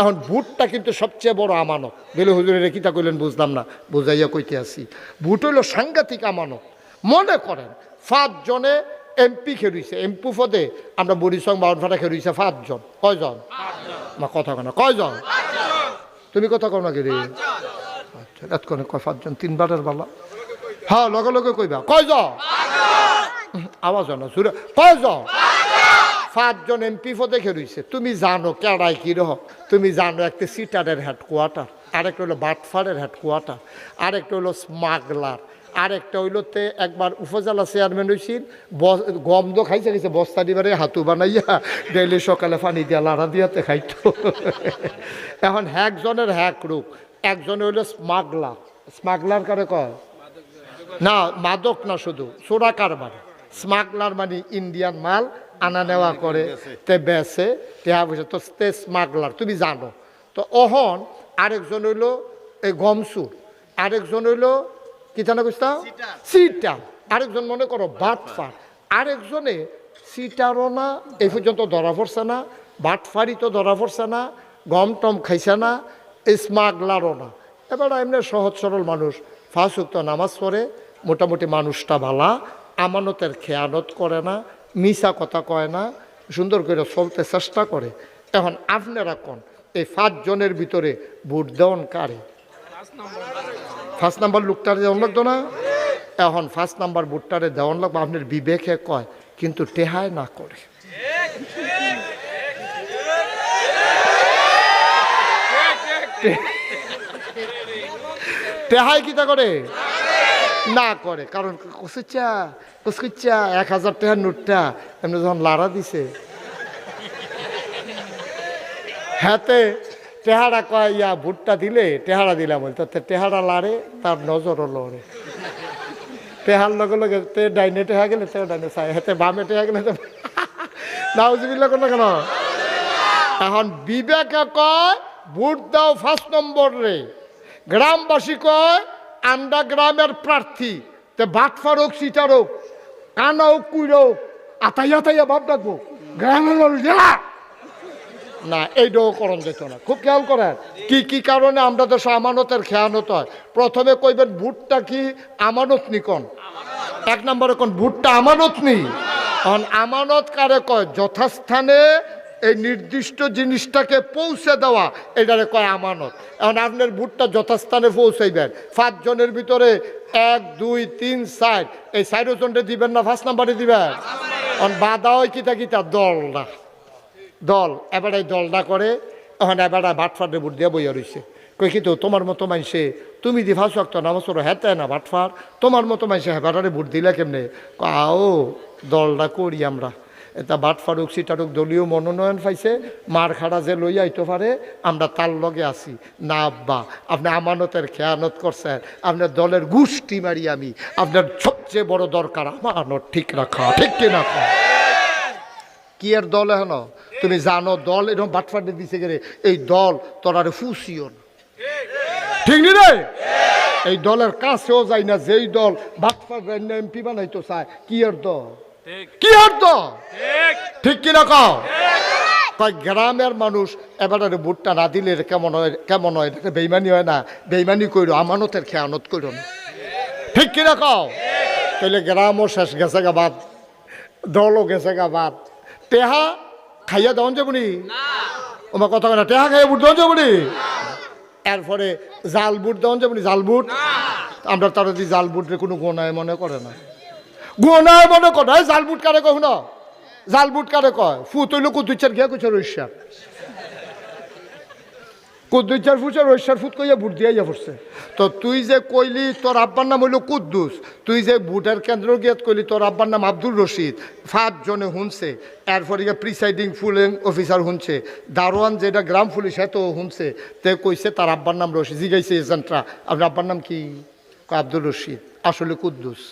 এখন ভোটটা কিন্তু সবচেয়ে বড় আমানত। বেলে হুজুরের কিতা কইলেন বুঝলাম না বুঝাইয়া কইতে আসি। ভোট হইল সাংঘাতিক আমানত। মনে করেন পাঁচজনে এমপি খেলুইছে এমপি পদে আমরা বরিসং বাউনফাটা খেলুইছে পাঁচজন। কয়জন? মা কথা কেন কয়জন? তুমি কথা কও না গেলে আচ্ছা এতক্ষণে কয় পাঁচজন? তিনবারের বালা। হ্যাঁ লগে লগে কইবা। কয়জন? আওয়াজ হয় না সুরে কয়জন? পাঁচজন এমপি পদে খেলুইছে। তুমি জানো কেড়াই কি রহ? তুমি জানো একটা সিটারের হেডকোয়ার্টার, আরেকটা হলো বাটফারের হেডকোয়ার্টার, আরেকটা হলো স্মাগলার, আরেকটা হইল তে একবার উপজেলা চেয়ারম্যান হয়েছিল গম তো খাইছে খাইছে, বস্তা দিবারে হাতু বানাইয়া ডেইলি সকালে পানি দিয়া লাড়া দিয়াতে খাইত। এখন একজনের হ্যাক রূপ, একজন হইল স্মাগলার। স্মাগলার কারে কয়? না, মাদক না শুধু সোরা কারবার স্মাগলার মানে ইন্ডিয়ান মাল আনা নেওয়া করে তে বেসে টেহা পয়সা তো তে স্মাগলার তুমি জানো। তো অহন আরেকজন হইল এই গমসুর আরেকজন হইল কি জানা কইস্তা সিটা আরেকজন মনে করো বাটফার। আরেকজনে সিটারও না এই পর্যন্ত ধরা পড়ছে না বাটফারি তো ধরা পড়ছে না গম টম খাইছে না স্মাগলারও না। এবার এমনি সহজ সরল মানুষ ফাঁসুক্ত নামাজ পড়ে মোটামুটি মানুষটা ভালা আমানতের খেয়ানত করে না মিশা কথা কয় না, সুন্দর করে চলতে চেষ্টা করে। এখন আপনারা কোন? এই পাঁচজনের ভিতরে ভোট দেওয়ান কারে? ফার্স্ট নাম্বার লোকটারে দেওয়ান লাগতো না? এখন ফার্স্ট নাম্বার ভোটটারে দেওয়ান লাগবে, আপনার বিবেকে কয়, কিন্তু টেহায় না করে। টেহাই কিতা করে? না করে, কারণ কুসুচ্চা কুসকুচ্চা এক হাজার টাকার নোটটা এমনি যখন লাড়া দিছে। হাতে টেহারা কয়, ইয়া, ভুট্টা দিলে টেহারা দিলাম বলতে টেহারা লাড়ে, তার নজরও লড়ে। টেহার লগে লগে তে ডাইনে টেহা গেলে, তে ডাইনে চাই হাতে বামে টেহা গেলে নাউজবিল্লা কোনো কেন? এখন বিবেকে কয়, ভোট দাও ফার্স্ট নম্বর রে। গ্রামবাসী কয় আমরা গ্রামের প্রার্থী। তে হোক কানা হোক কুইর হোক আতাইয়া আতাইয়া ভাব ডাকবো। গ্রামের যা! না এইটাও করণ যেত না। খুব খেয়াল করেন, কি কি কারণে আমরা দেশ আমানতের খেয়ানত হয়? প্রথমে কইবেন, ভুটটা কি আমানত নিকন এক নম্বরে কোন, ভুটটা আমানত নি? এখন আমানত কারে কয়? যথাস্থানে এই নির্দিষ্ট জিনিসটাকে পৌঁছে দেওয়া, এটারে কয় আমানত। এখন আপনার ভুটটা যথাস্থানে পৌঁছাইবেন। পাঁচজনের ভিতরে এক, দুই, তিন সাইড এই চারজনটা দিবেন না, ফার্স্ট নাম্বারে দিবেন? এখন বাধা হয় কিতা কিতা? দল না। দল, এবারে দলটা করে, এখন এবার ভাটফাটে বুট দিয়ে বইয়া রইছে। কই কিন্তু তোমার মতো মানুষে তুমি দি ফাঁস একটা নামাজ হেতে না ভাটফার তোমার মতো মানুষে হেবাটারে ভোট দিলে কেমনে? আও, দলটা করি আমরা। এটা বাট ফারুক সিটারুক দলীয় মনোনয়ন পাইছে, মার খাড়া যে লই আইতে পারে, আমরা তার লগে আছি। না, আব্বা, আপনি আমানতের খেয়ানত করছেন আপনার দলের গুষ্টি মারি আমি, আপনার সবচেয়ে বড় দরকার আমানত ঠিক রাখা, ঠিক কিনা? কি এর দল হেন তুমি জানো দল এরকম বাটফাটে দিছে গেলে, এই দল তোরারে ফুসিও না। ঠিক নি এই দলের কাছেও যায় না, যেই দল বাটফাট এমপি বানাইতো চায়, কি এর দল? কি দল ঠিক। কি না কও? কয় গ্রামের মানুষ এবারে ভোটটা না দিলে কেমন হয় কেমন হয়? এটা বেইমানি হয় না। বেইমানি কইরো আমানতের খেয়ানত কইরো না। ঠিক কি না কও তাহলে গ্রামও শেষ গেছে গা বাদ দলও গেছে গা বাদ। টেহা খাইয়া দেওয়ান যাবনি ওমা কথা না টেহা খাইয়া বুট দেওয়ান যাবনি এরপরে জাল বুট দেওয়ান যাবনি জাল বুট? আমরা তারা দি জাল বুট কোনো গোনায় মনে করে না। গোনায় মনে এই জাল বুট কারে কহ না জাল বুট কারে কয় ফুত হইল কুতুচ্ছার গিয়া কুচার ঐশ্বার কুদ্দুচার ফুচার ঐশ্বার ফুট কইয়া বুট দিয়া পড়ছে তো তুই যে কইলি তোর আব্বার নাম হইল কুদ্দুস তুই যে বুটের কেন্দ্র গিয়াত কইলি, তোর আব্বার নাম আব্দুল রশিদ। জনে শুনছে এরপরে গিয়ে প্রিসাইডিং ফুলিং অফিসার শুনছে দারোয়ান যেটা গ্রাম পুলিশ হ্যাঁ তো শুনছে তে কইছে, তার আব্বার নাম রশিদ। জিগাইছে এজেন্টরা। আপনার আব্বার নাম কি? আব্দুল রশিদ। আসলে কুদ্দুস।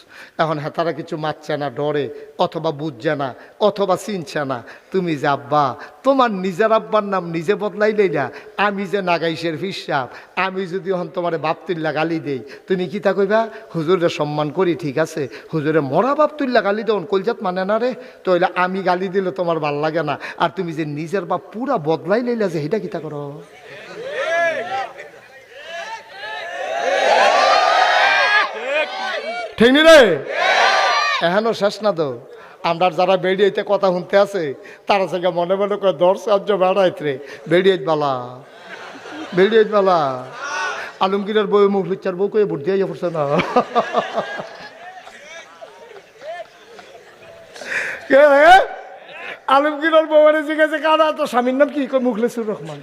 এখন হ্যাঁ তারা কিছু মারছে না, ডরে, অথবা বুঝছে না, অথবা চিনছে না। তুমি যে আব্বা, তোমার নিজের আব্বার নাম নিজে বদলাইলেই না, আমি যে নাগাইশের হিসাব আমি যদি হন তোমার বাপতুল্লা গালি দেই, তুমি কি তা কইবা? হুজুরের সম্মান করি, ঠিক আছে? হুজুরে মরা বাপতুল্লা গালি দেন কলজাত মানে না রে? তো আমি গালি দিলে তোমার ভালো লাগে না। আর তুমি যে নিজের বাপ পুরা বদলাই লইলা যে সেটা কিতা করো? ঠিক নি রে? এখনও শেষ না তো। আমরা যারা বেরিয়েতে কথা শুনতে আছে, তারা সঙ্গে মনে মনে করে দশ সাহায্য বেড়াইত রে। বেরিয়ে বালা। বেরিয়ে বালা। আলমগীরের বই মুখ লুচ্চার বউ কয়ে ভোট দিয়ে পড়ছে না? আলমগীরের বউ মানে জিজ্ঞাসা কারা তো স্বামীর নাম কি? মুখলেসুর রহমান।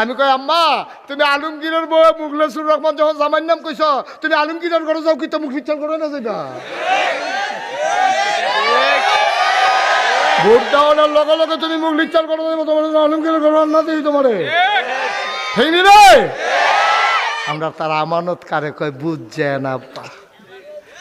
আমি কই, আম্মা, তুমি আলমগীরের বউ মুখলেসুর রহমান যখন জামাইর নাম কইছ, তুমি আলমগীরের ঘরে যাও কি তো মুখ বিচার করে না যাইবা? ভোট দেওয়ানোর লগে লগে তুমি মুখ লিচার করে তোমার আলমগীরের ঘরে না দিই তোমারে। ঠিক রে? আমরা তার আমানত কারে কয়, বুঝছে না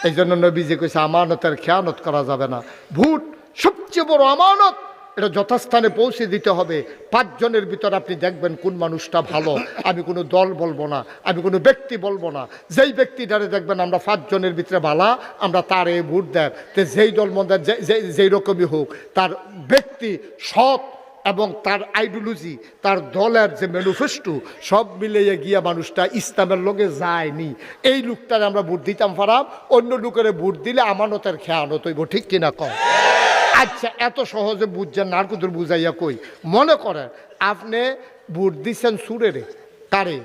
এই জন্য নবীজি কইছে, আমানতের খেয়ানত করা যাবে না। ভোট সবচেয়ে বড় আমানত এটা যথাস্থানে পৌঁছে দিতে হবে। পাঁচজনের ভিতর আপনি দেখবেন কোন মানুষটা ভালো। আমি কোনো দল বলব না, আমি কোনো ব্যক্তি বলব না। যেই ব্যক্তিটারে দেখবেন আমরা পাঁচজনের ভিতরে ভালা, আমরা তার এই ভোট দেন তো যেই দল মন্দার যেই রকমই হোক, তার ব্যক্তি, সৎ এবং তার আইডিওলজি তার দলের যে ম্যানিফেস্টো সব মিলিয়ে গিয়া মানুষটা ইসলামের লোকে যায়নি। এই লোকটারে আমরা ভোট দিতাম পারাম অন্য লোকের ভোট দিলে আমানতের খেয়ানত হইব, ঠিক কিনা কম আচ্ছা এত সহজে বুঝছেন না, আর কুতুর বুঝাইয়া কই? মনে করেন, আপনি বুট দিচ্ছেন সুরেরে কারে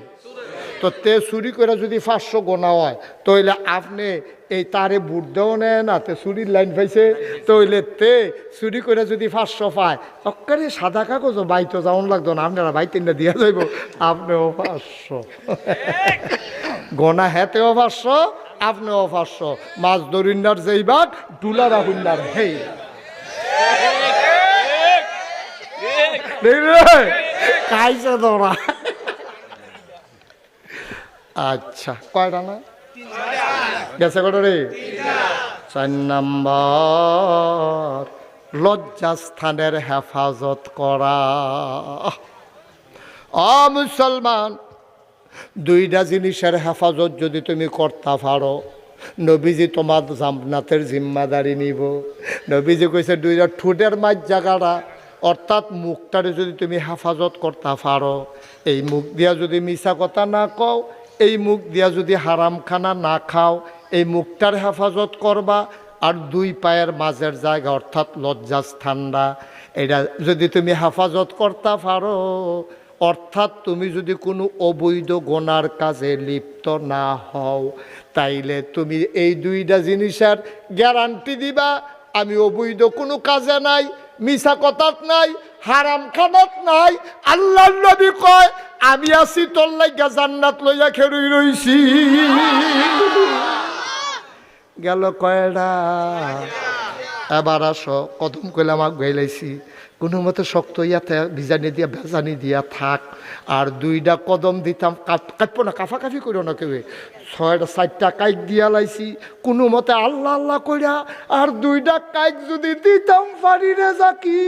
তো তে চুরি করে যদি পাঁচশো গোনা হয় তাহলে আপনি এই তারে বুট দেও নেয় না তে চুরির লাইন পাইছে তাহলে তে চুরি করে যদি পাঁচশো পায়, অক্কারে সাদা কাগজ বাইতো যাওন লাগতো না, আপনারা বাই তিনটা দিয়া যাইব, আপনিও পাঁচশো। গোনা হেতেও পাঁচশো, আপনিও পাঁচশো। মাছ দরিন্দার যেই বাট ডুলার আহুন্দার হেই। আচ্ছা কয়টা না? গেছে কটা রে? চার নম্বর। লজ্জাস্থানের হেফাজত করা। অ মুসলমান, দুইটা জিনিসের হেফাজত যদি তুমি করতে পারো নবীজি তোমার জামনাতের জিম্মাদারি নিব। নবীজি কইছে, দুইটা ঠোঁটের মাঝ জায়গাটা অর্থাৎ মুখটারে যদি তুমি হেফাজত করতে পারো এই মুখ দিয়া যদি মিশা কথা না কও, এই মুখ দিয়া যদি হারাম খানা না খাও, এই মুখটার হেফাজত করবা আর দুই পায়ের মাঝের জায়গা অর্থাৎ লজ্জাস্থানটা এটা যদি তুমি হেফাজত করতে পারো অর্থাৎ তুমি যদি কোনো অবৈধ গোনার কাজে লিপ্ত না হও, তাইলে তুমি এই দুইটা জিনিসের গ্যারান্টি দিবা, আমি অবৈধ কোনো কাজে নাই। মিশা কথাত নাই হারাম খানাত নাই। আল্লাহ নবী কয়, আমি আছি তোর লাইগা জান্নাত লইয়া খেরুই রইছি। গেল কয়ডা? এবার আসো, কদম কইলাম আমাকে গাইলাইছি কোনো মতে শক্ত ইয়াতে বিজানি দিয়া ভেজানি দিয়া থাক। আর দুইটা কদম দিতাম কাট- কাটবো না কাফাকাফি করো না কেউ। ছয়টা চারটা কাইক দিয়া লাইছি। কোনো মতে আল্লাহ আল্লাহ কইরা আর দুইটা কাইক যদি দিতাম পারি রে যাকি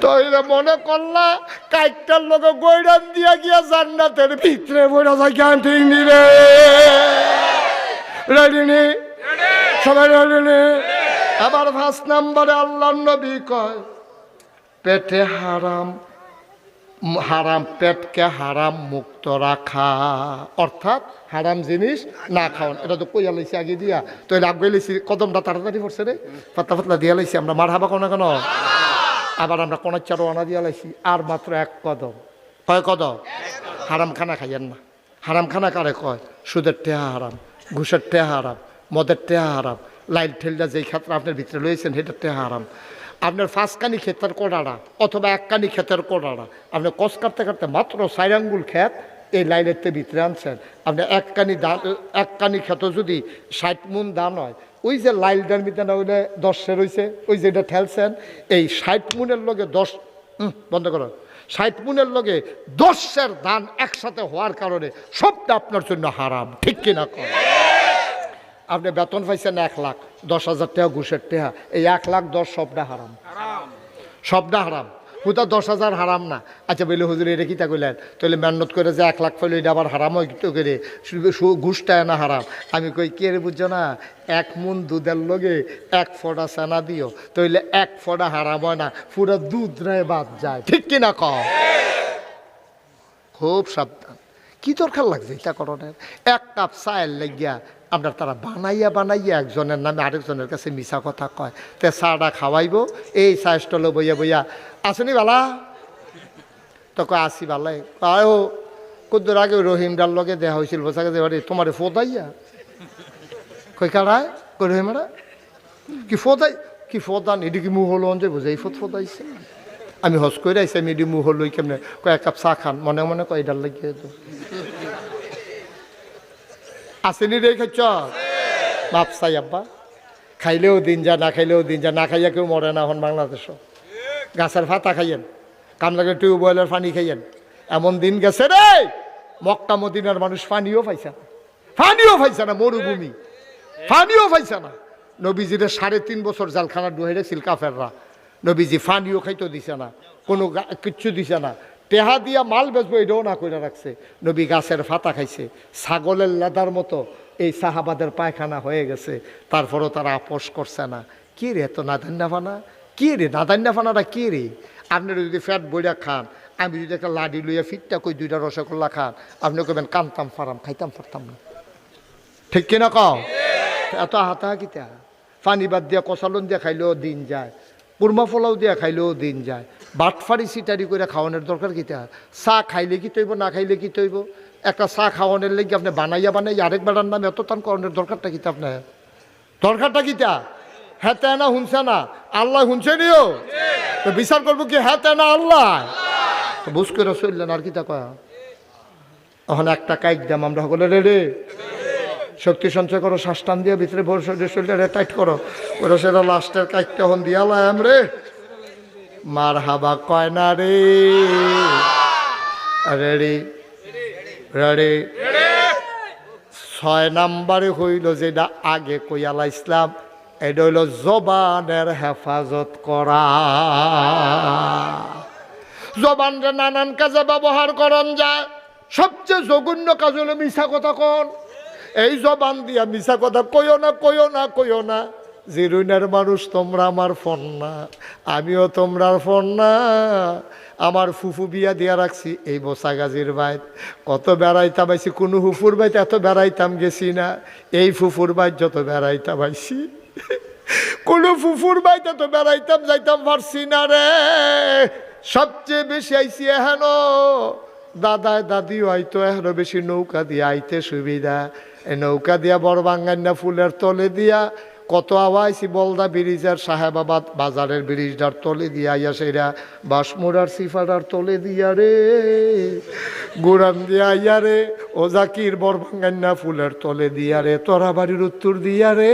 তইলে মনে করলা কাইকটার লগে গৈরান দিয়া গিয়া জান্নাতের ভিতরে বইরা যাই জ্ঞান ঠিক নি রে রেডি নি সবাই রেডি নি? আবার ফার্স্ট নাম্বারে আল্লাহ নবী কয়, পেটে হারাম হারাম পেটকে হারাম মুক্ত রাখা। অর্থাৎ হারাম জিনিস না খাওয়ান। এটা তো কইয়া লাইছি আগে দিয়া। তো এটা আগে লাইছি, কদমটা তাড়াতাড়ি পড়ছে রে। পাতলা পাতলা দিয়া লাইছি, আমরা মার হাবা কোনো কেন? আবার আমরা কোনার চারো আনা দিয়া লাইছি, আর মাত্র এক কদম। কয় কদম? হারাম খানা খাইয়েন না। হারাম খানা কারে কয়? সুদের টেহা হারাম, ঘুষের টেহা হারাম, মদের টেহা হারাম লাইল ঠেলটা যেই ক্ষেত্রে আপনার ভিতরে রয়েছেন টেহা হারাম। আপনার পাঁচকানি ক্ষেতের কোড়াড়া অথবা এককানি ক্ষেতের কোড়াড়া। আপনি কষ কাটতে কাটতে মাত্র চার আঙ্গুল ক্ষেত এই লাইনের ভিতরে আনছেন। আপনি এককানি দান এককানি ক্ষেত যদি ষাট মুন দান হয়, ওই যে লাইলটার ভিতরে না হইলে দশে রয়েছে ওই যেটা ঠেলছেন, এই ষাট মুনের লগে দশ বন্ধ করো। ষাট মুনের লগে দশের দান একসাথে হওয়ার কারণে সবটা আপনার জন্য হারাম, ঠিক কিনা কর আপনি বেতন পাইছেন এক লাখ, দশ হাজার টাকা ঘুষের টাকা এই এক লাখ, দশ সবটা হারাম। সবটা হারাম। হুতা দশ হাজার হারাম না। আচ্ছা বলে হুজুর, এটা কিতা কইলেন? তাহলে মেহনত করে যে এক লাখ পাইলে, এটা আবার হারাম হয় তো করে? ঘুষটা না হারাম। আমি কই, কে রে, বুঝছ না? এক মুন দুধের লগে এক ফোঁটা সেনা দিও। তাইলে এক ফোঁটা হারাম হয় না। পুরো দুধ রায় বাদ যায়। ঠিক কিনা ক খুব সাবধান। কি দরকার লাগছে এটা করণের? এক কাপ চায়ের লাগিয়া আপনার তারা বানাইয়া বানাইয়া একজনের নামে আরেকজনের কাছে মিশা কথা কয়। তে চাটা খাওয়াইব, এই চা স্টলে বইয়া বইয়া। আসনি বালা? তো কয় আসি বালাই। ও কদ্দুর আগে রহিমডার লগে দেয়া হয়েছিল বোঝাকে যে তোমারে ফোদাইয়া কই কারায় কই রহিমারা কি ফোদাই কি ফোদান এটি কি মুহ হলো? যে বুঝাই ফোদ ফোদাইছে আমি হস করে আইসি আমি এটি মুহ লই কেমনে? কয়, এক কাপ চা খান। মনে মনে কয় এটার লাগিয়ে আসেনি রে বাপ চাই আব্বা। খাইলেও দিন যা না খাইলেও দিন যা না খাইয়া কেউ মরে না এখন বাংলাদেশ গাছের ফাতা খাইয়েন কামলাগে টিউবওয়েলের পানি খাইয়েন। এমন দিন গেছে রে, মক্কা মদিনার মানুষ পানিও পাইছে না। পানিও পাইছে না মরুভূমি। পানিও পাইছে না। নবীজিরে সাড়ে তিন বছর জালখানা ডুহে রেছিল কাফেররা নবীজি ফানিও খাইতে দিছে না, কোনো কিচ্ছু দিছে না। টেহা দিয়া মাল বেচবো এটাও না করে রাখছে। নবী গাছের ফাতা খাইছে। ছাগলের লেদার মতো এই সাহাবাদের পায়খানা হয়ে গেছে। তারপরও তারা আপোষ করছে না। কি রে এত নাদান্না ফানা কি রে নাদান্না ফানাটা কি রে? আপনারা যদি ফ্যাট বইয়া খান, আমি যদি একটা লাডি লইয়া ফিটটা কই দুইটা রসগোল্লা খান, আপনি কবেন কানতাম, ফারাম, খাইতাম পারতাম না। ঠিক কিনা কও? এত হাতা কিতা পানি বাদ দিয়া কষালন দিয়া খাইলেও দিন যায়, কুরমা ফলাও দিয়া খাইলেও দিন যায়। বাটফারি সিটারি করে খাওয়ানোর দরকার কিতা চা খাইলে কি তৈব, না খাইলে কি তৈব? একটা চা খাওয়ানোর লেগে আপনি বানাইয়া বানাইয়া আরেক বেড়ার নামে এত টান করানোর দরকারটা কিতা আপনার? দরকারটা কিতা হ্যাঁ তে না শুনছে না। আল্লাহ শুনছে নিও। তো বিচার করব কি হ্যাঁ তে না, আল্লাহ? তো বুঝ করে চললেন আর কিতা কয়া? এখন একটা কাইক দাম আমরা সকলে রেডি? শক্তি সঞ্চয় করো শ্বাস টান দিয়ে ভিতরে ভোর শরীরে টাইট করো। ওরা সেটা লাস্টের কাইকটা হন দিয়ালাম রে। মার হাবা কয় না রে? রেডি? রেডি? ছয় নাম্বারে হইল যেটা আগে কইয়ালা ইসলাম, এটা হইল জবানের হেফাজত করা। জবানরে নানান কাজে ব্যবহার করন যায়। সবচেয়ে জঘন্য কাজ হলো মিশা কথা কন। এই জবান দিয়া মিশা কথা কইও না কইও না কইও না। জিরুইনের মানুষ তোমরা আমার ফোন না, আমিও তোমরার ফোন না। আমার ফুফু বিয়া দিয়া রাখছি, এই বসা গাজির বাইত। কত বেড়াইতাম আইছি, কোনো ফুফুর বাইত এত বেড়াইতাম গেছি না। এই ফুফুর বাইত যত বেড়াইতাম আইছি, কোনো ফুফুর বাইতে তো বেড়াইতাম যাইতাম পারছি না রে। সবচেয়ে বেশি আইসি এহেন দাদায় দাদিও আইতো এখনও বেশি নৌকা দিয়ে আইতে সুবিধা। এই নৌকা দিয়া বড় বাঙ্গান্না ফুলের তলে দিয়া কত আওয়াইছি বলদা ব্রিজের সাহেবাবাদ বাজারের ব্রিজটার তলে দিয়া আইয়া সেরা বাসমুরার সিফাটার তলে দিয়া রে। গুড়ান দিয়া আইয়া রে, ও জাকির বরভাঙ্গান্না ফুলের তলে দিয়া রে, তোরা বাড়ির উত্তর দিয়া রে।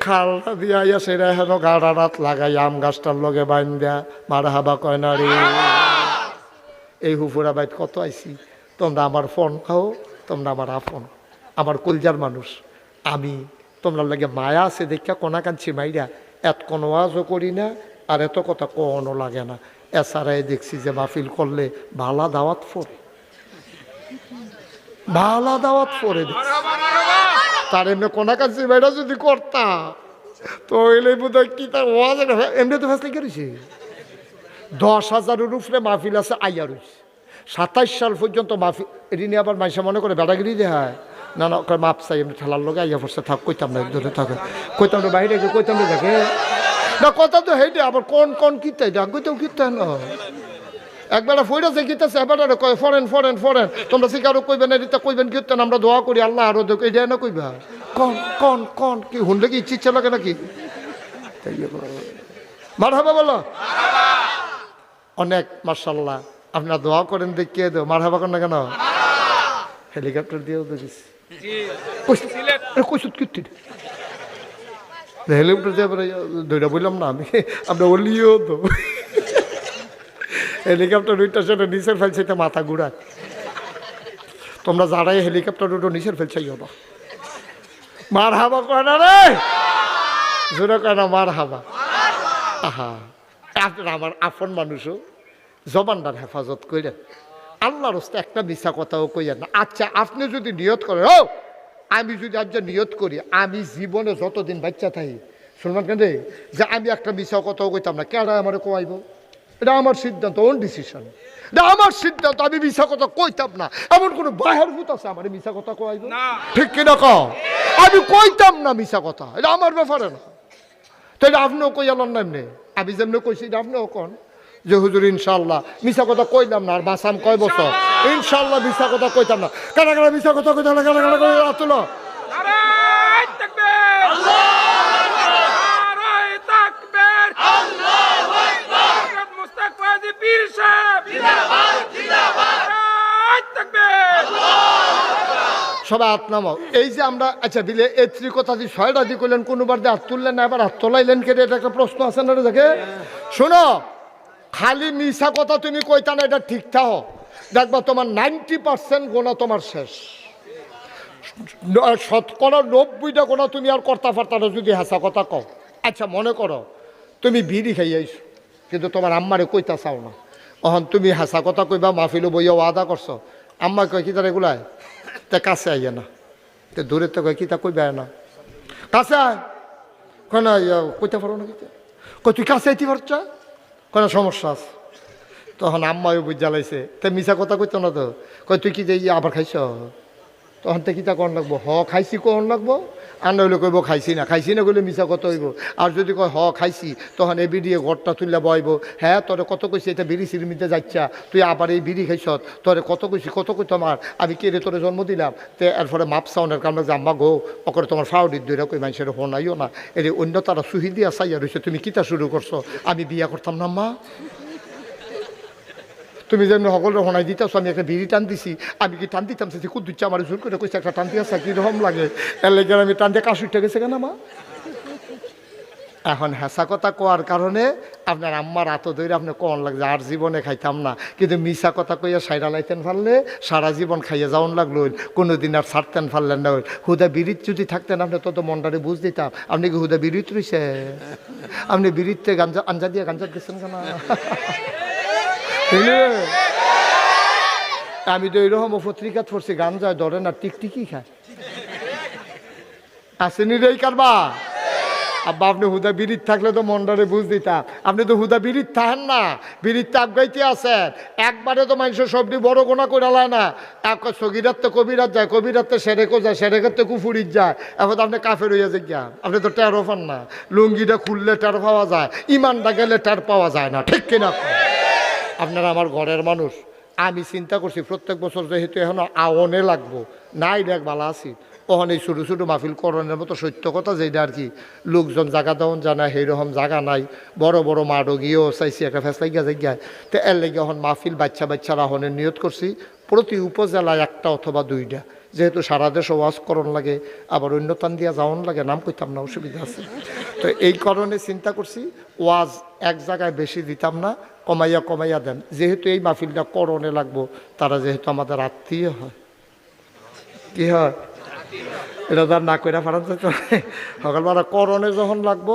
খালটা দিয়া আইয়া সেরা হেন গাড়া রাত লাগাই, আম গাছটার লগে বাইন দেয়া মারা হাবা কয় না রে। এই হুফুরা বাইত কত আইছি? তোমরা আমার ফোন খাও, তোমরা আমার আফন আমার কলজার মানুষ। আমি তোমরা লাগে মায়া আছে দেখা কোনা কাঞ্চি মাইরা এত কোনো আজও করি না আর এত কথা কোনো লাগে না। এছাড়াই দেখছি যে মাহফিল করলে ভালা দাওয়াত ফোরে ভালা দাওয়াত দেখছি। তার এমনি কোনা কাঞ্চি মাইরা যদি করতা তো এলে বোধ কি তার ওয়াজ এমনি তো ফেসলে করেছি দশ হাজারের উপরে মাহফিল আছে, আইয়া রয়েছে সাতাইশ সাল পর্যন্ত মাহফিল এটি নিয়ে আবার মাইসা মনে করে, বেড়াগিরি দেয় না না ওকে মাপ চাই, এমনি ঠেলার লোক আইয়া পড়ছে থাক, কইতাম না, ধরে থাকে। কইতাম না, বাইরে কইতাম না, দেখে। না, কথা তো হেঁটে আবার কোন কোন কিতে ডাক কইতেও কিতে না একবার ফইরাছে কিতেছে এবার কয়, ফরেন ফরেন ফরেন, তোমরা শিকারও কইবেন এটা কইবেন কীর্তন, আমরা দোয়া করি, আল্লাহ আরও দেখ, এটা না কইবা? কন কন কন, কি, হুনলে কি ইচ্ছে ইচ্ছা লাগে নাকি? মার হবে বলো। অনেক মার্শাল্লাহ আপনারা দোয়া করেন, দেখিয়ে দেও। মার হাবা করেন না কেন? হেলিকপ্টার দিয়েও বললাম না আমি। মাথা তোমরা যারাই হেলিকপ্টার উঠো নিচের ফেলছাইও না। মার হাবা কয় না রে? জোরে কয় না মার হাবা আহা। আপনার আমার আপন মানুষও জবানদার হেফাজত করেন আল্লাহর হস্তে একটা মিশা কথাও কইয়েন না। আচ্ছা আপনি যদি নিয়ত করেন ও আমি যদি আজ নিয়ত করি আমি জীবনে যতদিন বাচ্চা থাকি শুনবেন কেন? যে আমি একটা মিশা কথাও কইতাম না কেডা আমার কোয়াইব এটা আমার সিদ্ধান্ত ওন ডিসিশন এটা আমার সিদ্ধান্ত আমি মিশা কথা কইতাম না। এমন কোনো বাহের ভূত আছে আমার মিশা কথা কইব ঠিক কিনা ক আমি কইতাম না মিশা কথা এটা আমার ব্যাপারে না। তো এটা আপনিও কই আলাম না এমনি। আমি যেমন কইছি দাম আপনিও কন যে হুজুর ইনশাল্লাহ মিশা কথা কইলাম না আর বাসাম কয় বছর? ইনশাল্লাহ মিশা কথা কইতাম না। কারা কারা মিশা কথা কইতাম না কারা কারা করে সবাই হাত নামাও। এই যে আমরা আচ্ছা দিলে এই কথা দিয়ে ছয়টা দিয়ে করলেন কোনোবার দিয়ে হাত তুললেন না, এবার হাত তোলাইলেন কেটে, এটা একটা প্রশ্ন আছে না দেখে? শোনো, খালি মিশা কথা তুমি কইতা না, এটা ঠিক থাও। দেখবা তোমার নাইনটি পার্সেন্ট গোনা তোমার শেষ। শতকরা নব্বইটা গোনা তুমি আর কর্তা ফার্তা যদি হাসা কথা কও। আচ্ছা মনে করো, তুমি বিড়ি খাই আইছো, কিন্তু তোমার আম্মারে কইতা চাও না। অহন তুমি হাসা কথা কইবা মাহফিলও বইয়া ওয়াদা করছ। আম্মা কয়, কি তার এগুলায় তে কাছে আইয়া না। তে দূরে তো কয়, কি তা কইবা না? কাছে আয়। কইতে পারো না কিতা কই তুই কাছে আইতে পারছ? কোনো সমস্যা আছে। তখন আম্মাও বুঝ জ্বালাইছে, তে মিশা কথা কইতো না তো? কই তুই কি যে আবার খাইছ? তখন তে কিতা কন লাগবো? হ, খাইছি কন লাগবো। আর নইলে কইব, খাইছি না। খাইছি না কইলে মিছা কত হইব। আর যদি কয়, হ, খাইছি, তখন এই বিড়ি ঘরটা তুললে বইব হ্যাঁ তোরে কত কইছি, এটা বিড়ি সিরিমিতে যাচ্ছা তুই আবার এই বিড়ি খাইছ তোরে কত কইছি, কত কই তোমার আমি কে রে তোরে জন্ম দিলাম? তে এরপরে মাপ সাউনের কারণে যে গো, অকরে তোমার ফাউডির দইরা কই মানুষের হনাইও না। এর অন্য তারা সুহি দিয়া চাইয়া রয়েছে তুমি কিতা শুরু করছ? আমি বিয়া করতাম না মা তুমি যেমন সকলের শোনাই দিতেছো আমি একটা বিড়ি টান দিছি আমি কি টান দিতাম সে খুব দুচ্ছা আমার জোর করে কইছে, একটা টান দিয়া কি রকম লাগে? লেগে আমি টান দিয়ে কাশু উঠে গেছে কেন, মা? এখন হেসা কথা কোয়ার কারণে আপনার আম্মার আত ধরে আপনি কন লাগছে? আর জীবনে খাইতাম না। কিন্তু মিশা কথা কইয়া সাইরা লাইতেন ফারলে, সারা জীবন খাইয়া যাওন লাগল কোনো দিন আর ছাড়তেন ফারলেন না হুদা বিড়িত যদি থাকতেন, আপনি তত মনটারে বুঝ দিতাম। আপনি কি হুদা বিড়িত রইছে? আপনি বিড়িতে গাঞ্জা আঞ্জা দিয়ে গাঞ্জা দিচ্ছেন কেন? আমি তো এইরকম পত্রিকা পড়ছি, গান যায় ধরে না, টিকটিকি খায়। আসেনি রে কারবা? আব্বা, আপনি হুদা বিড়িত থাকলে তো মন্ডারে বুঝ দিতাম। আপনি তো হুদা বিড়িত থাকেন না বিড়িত তাপ গাইতে আছেন। একবারে তো মানুষের সবটি বড় গোনা করে লায় না। এক সগিরাত তো কবিরাত যায়, কবিরাত তো সেরেকো যায়, সেরেকের তো কুফুরিত যায়। এখন তো আপনি কাফের হইয়া যে গিয়া আপনি তো টেরো পান না। লুঙ্গিটা খুললে টের পাওয়া যায়, ইমানটা গেলে টের পাওয়া যায় না। ঠিক কিনা আপনারা আমার ঘরের মানুষ। আমি চিন্তা করছি, প্রত্যেক বছর যেহেতু এখন আওনে লাগবো, নাই দেখ ভালো আছি। তখন এই ছোটো ছোটো মাহফিল করণের মতো সত্য কথা যেটা আর কি। লোকজন জায়গা দেওয়ান জানা সেইরকম জায়গা নাই। বড় বড় মাঠও গিয়েও চাইছি একটা ফেসলাই গিয়া জায়গায় তো এর লেগে এখন মাহফিল বাচ্চা বাচ্চারা হনের নিয়ত করছি। প্রতি উপজেলায় একটা অথবা দুইটা। যেহেতু সারা দেশে ওয়াজ করণ লাগে, আবার অন্য তান দিয়া যাওয়ান লাগে, নাম কইতাম না, অসুবিধা আছে। তো এই কারণে চিন্তা করছি, ওয়াজ এক জায়গায় বেশি দিতাম না, কমাইয়া কমাইয়া দেন। যেহেতু এই মাহফিলটা করণে লাগবো, তারা যেহেতু আমাদের আত্মীয় হয়। কি হয়? এটা তার না কইরা ফারান সকালবেলা করণে যখন লাগবো,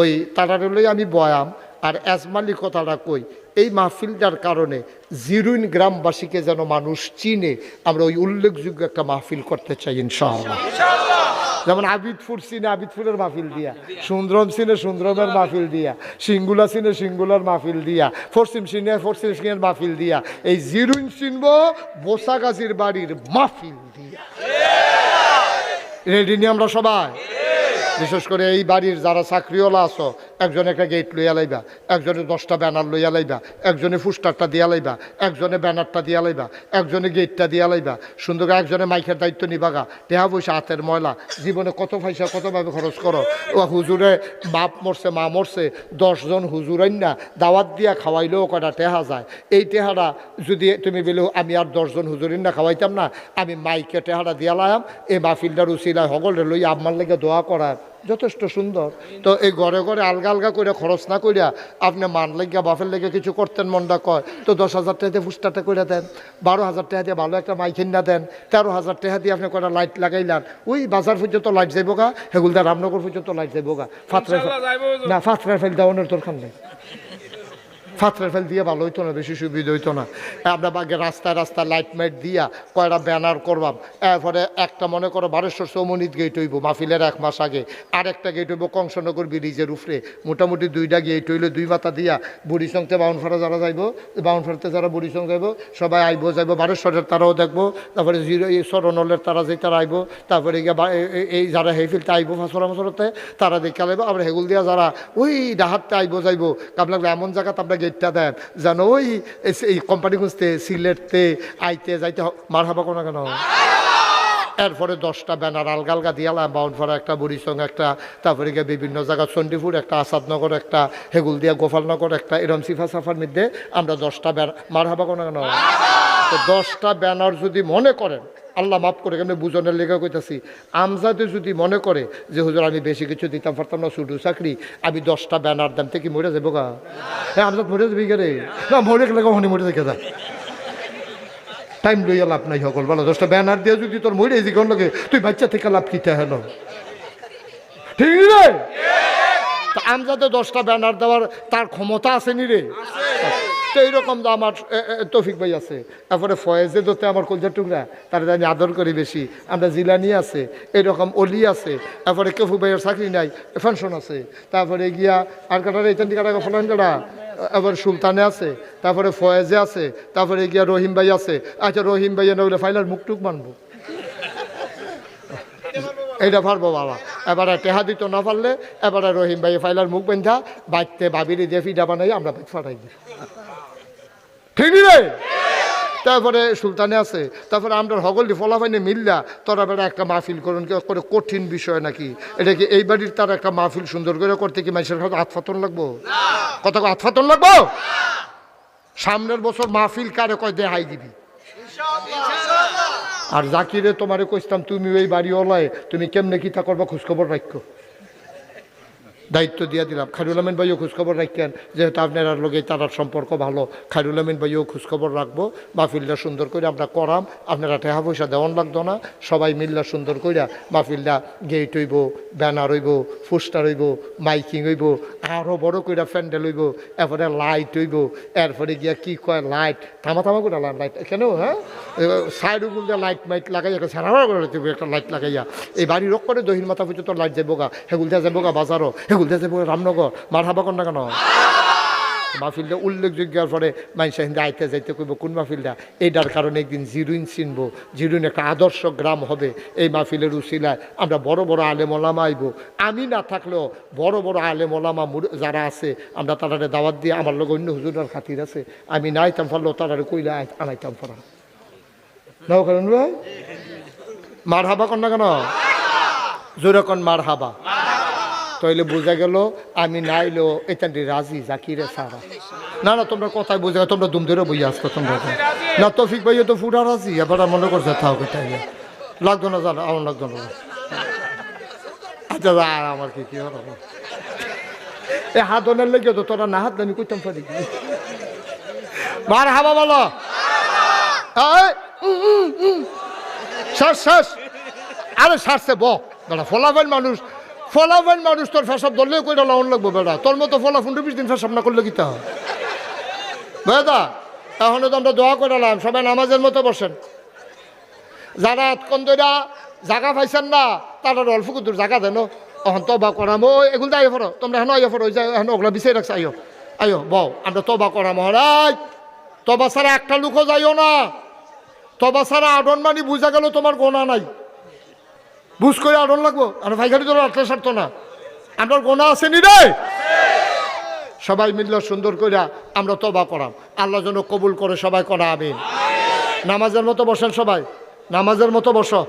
ওই তারারে লই আমি বয়াম, আর এজমালি কথাটা কই এই মাহফিলটার কারণে জিরুইন গ্রামবাসীকে যেন মানুষ চিনে আমরা ওই উল্লেখযোগ্য একটা মাহফিল করতে চাই ইনশাআল্লাহ। যেমন আবিদপুর সিনে আবিদপুরের মাহফিল দিয়া সুন্দরম সিনে সুন্দরমের মাহফিল দিয়া সিঙ্গুলা সিনে সিঙ্গুলার মাহফিল দিয়া পশ্চিম সিনে পশ্চিম সিনের মাহফিল দিয়া এই জিরুইন চিনব বোসাগাছির বাড়ির মাহফিল দিয়া। রেডি নি আমরা সবাই? বিশেষ করে এই বাড়ির যারা চাকরিওয়ালা আছো, একজনে একটা গেট লইয়া লাইবা, একজনে দশটা ব্যানার লইয়া লাইবা, একজনে ফুস্টারটা দিয়া লাইবা, একজনে ব্যানারটা দিয়া লাইবা, একজনে গেটটা দিয়া লাইবা। সুন্দর একজনে মাইকের দায়িত্ব নিবাগা টেহা পয়সা, হাতের ময়লা। জীবনে কত পয়সা, কতভাবে খরচ করো? ও হুজুরে বাপ মরছে, মা মরছে, দশজন হুজুর না দাওয়াত দিয়া খাওয়াইলেও কটা টেহা যায়? এই টেহারা যদি তুমি বলে, আমি আর দশজন হুজুরিন না খাওয়াইতাম না, আমি মাইকে টেহারা দিয়া লাম এই মাহফিলটার উচিলায় সকলে লই আমার লেগে দোয়া করার। যথেষ্ট সুন্দর। তো এই ঘরে ঘরে আলগা আলগা করে খরচ না করিয়া আপনি মান লেগে বাপের লেগে কিছু করতেন মনটা কয় তো দশ হাজার টাকা দিয়ে ফুস্টারটা করে দেন বারো হাজার টাকা দিয়ে ভালো একটা মাইকিন না দেন তেরো হাজার টাকা দিয়ে আপনি কটা লাইট লাগাইলেন ওই বাজার পর্যন্ত লাইট যাইব গা হেগুলদা রামনগর পর্যন্ত লাইট যাইব গা ফাতরা না ফাতরা ফেল দেওয়ানোর দরকার নেই। ফাতরা ফেল দিয়ে ভালো হইতো না, বেশি সুবিধা হইতো না। আমরা বাগে রাস্তায় রাস্তায় লাইট মাইট দিয়া কয়টা ব্যানার করবাম। এরপরে একটা মনে করো বারেশ্বর সৌমনিত গেট হইব, মাহফিলের এক মাস আগে। আরেকটা গেট হইব কংসনগর ব্রিজের উপরে। মোটামুটি দুইটা গেট হইলে দুই মাথা দিয়া বুড়ি সঙ্গে বাউনফাড়া যারা যাইব বাউনফাড়াতে যারা বুড়ি সঙ্গে যাইব সবাই আইব, যাইব। বারেশ্বরের তারাও দেখব, তারপরে জিরো এই সরনলের তারা যে তারা আইব, তারপরে এই যারা হেফিলতে আইব ফাঁসরা মাসরতে তারা দেখে লাইব। আবার হেগুল দিয়া যারা ওই ডাহাততে আইব, যাইব। আপনার এমন জায়গাতে আপনার গেটটা দেন। যেন ওই এই কোম্পানি খুঁজতে সিলেটতে আইতে, যাইতে মার হাবা কোনো কেন? এরপরে দশটা ব্যানার আলগা আলগা দিয়ালাম বাউনফাড়া একটা বুড়িসং একটা, তারপরে গিয়ে বিভিন্ন জায়গা চণ্ডীপুর একটা, আসাদনগর একটা, হেগুল দিয়া গোপালনগর একটা, এরম সিফা সাফার মধ্যে আমরা দশটা ব্যানার মার হাবা কোনো কেন? তো দশটা ব্যানার যদি মনে করেন আল্লাহ মাফ করে কেমনি বুঝনের লেখা কইতাছি। আমজাদে যদি মনে করে যে, হুজুর, আমি বেশি কিছু দিতাম, পারতাম না, শুধু চাকরি, আমি দশটা ব্যানার দাম থেকে মরে যাব গা? হ্যাঁ আমজাদ মরে যাবি গে না, মরে গেলে কখনই মরে দেখে যা। টাইম লইয়া লাভ নাই সকল বলো দশটা ব্যানার দিয়ে যদি তোর মরে জীবন লাগে, তুই বাচ্চা থেকে লাভ কিতে হেন? ঠিক রে? আমজাদে দশটা ব্যানার দেওয়ার তার ক্ষমতা আছে নি রে? তো এইরকম তো আমার তফিক ভাই আছে। তারপরে ফয়েজে দোতে আমার কলজার টুকরা, তারা জানি আদর করি বেশি। আমরা জিলানি আছে, এইরকম অলি আছে। তারপরে কেফু ভাইয়ের চাকরি নাই ফাংশন আছে। তারপরে গিয়া আর কাটার এই চান্দি কাটা ফলান কাটা আবার সুলতানে আছে, তারপরে ফয়েজে আছে, তারপরে গিয়া রহিম ভাই আছে। আচ্ছা রহিম ভাইয়া নইলে ফাইলার মুখ টুক মানবো। এইটা পারব বাবা। এবারে টেহা দিত না পারলে এবারে রহিম ভাই ফাইলার মুখ বেঁধা বাইতে বাবিরি দিয়ে ফিডা বানাই আমরা বাইক ফাটাই দিই। ঠিক রে? তারপরে সুলতানে আছে। তারপরে আমরা হগলি ফলাফাইনে মিল্লা। তোরা বেড়া একটা মাহফিল করুন করে কঠিন বিষয় নাকি? এটা কি এই বাড়ির তার একটা মাহফিল সুন্দর করে করতে কি মানুষের কাছে আতফাতন লাগবো? কত আতফাতন লাগবো? সামনের বছর মাহফিল কারে কয় দেহাই দিবি? আর জাকিরে তোমারে কইতাম তুমি ওই বাড়ি ওলায়, তুমি কেমনে কি তা করবা, খোঁজখবর রাখো দায়িত্ব দিয়ে দিলাম। খায়রুল আমিন ভাইও খোঁজখবর রাখেন যেহেতু আপনার লোকে তার সম্পর্ক ভালো। খায়রুল আমিন ভাইও খোঁজখবর রাখব। মাহফিলটা সুন্দর করে আমরা করাম। আপনারা টেহা পয়সা দেওয়ান লাগতো না। সবাই মিল্লা সুন্দর কইরা মাহফিলটা গেট হইব, ব্যানার হইব, পোস্টার হইব, মাইকিং হইব আরও বড় কইরা প্যান্ডেল হইব, এরপরে লাইট হইব, এরপরে গিয়া কি কয় লাইট, থামা থামা করে লাইট কেন হ্যাঁ? সাইড উগুল দিয়ে লাইট মাইট লাগাইয়া সারা করে একটা লাইট লাগাইয়া। এই বাড়ি রোগ করে দহিন মাথা পর্যন্ত লাইট যাব গা হেগুল দিয়ে যাব গা বাজারও, হেগুল যাব গা রামনগর মার হাবা না কেন? মাহফিলটা উল্লেখযোগ্য পরে মানুষ হিন্দে আইতে যাইতে কইব, কোন মাহফিলটা? এইটার কারণে একদিন জিরুইন চিনব, জিরুইন একটা আদর্শ গ্রাম হবে, এই মাহফিলের উসিলায় আমরা বড় বড় আলেম ওলামা আইব। আমি না থাকলেও বড় বড় আলেম ওলামা যারা আছে, আমরা তারারে দাওয়াত দিয়ে, আমার লোক অন্য হুজুরার খাতির আছে। আমি না আইতাম পারলেও তারারে কইলে আনাইতাম পারা নাও কারণ ভাই। মার হাবা কন? না কেন জোরে কন মার হাবা তাইলে বোঝা গেল আমি নাইলেও এটান্ডি রাজি জাকিরে সারা। না না তোমরা কথাই বোঝা গেল, তোমরা দুম ধরে বই আসতো তোমরা। না তফিক ভাইও তো ফুরা রাজি আর মনে করছে থাও কোথায় লাগতো না জানো আমার লাগতো না। আচ্ছা আর আমার কি কি হলো এ হাতনের লেগে তো তোরা না হাত আমি কইতাম পারি মার হাবা বলো। শ্বাস শ্বাস। আরে শ্বাসে ব। বেড়া ফলাফল মানুষ। ফলাফল মানুষ, তোর ফেসব ধরলেও কইরা লাউন লাগবো, বেড়া। তোর মতো ফলা পনেরো বিশ দিন ফেসব না করলে কি তা? বেদা, এখনও তো আমরা দোয়া করে করালাম সবাই নামাজের মতো বসেন। যারা এতক্ষণ ধরা জাগা পাইছেন না, তারা অল্প কুদুর জাগা দেন অহন তবা করাম ও এগুলো আইয় ফরো, তোমরা এখন আইয় ফরো, ওই যে এখন ওগুলো বিচাই রাখছে আইয় আইয় বউ আমরা তবা করা মহারাজ। তবা ছাড়া একটা লুকও যাইও না। তবা ছাড়া আডন মানি বুঝা গেল তোমার গোনা নাই। বুঝ করে আডন লাগবো। আর ভাইখানি তোর আটলে সারতো না। আমার গোনা আছে নি রে? সবাই মিলল সুন্দর কইরা আমরা তবা করাম। আল্লাহ যেন কবুল করে সবাই করা, আমিন। নামাজের মতো বসেন সবাই। নামাজের মতো বসো।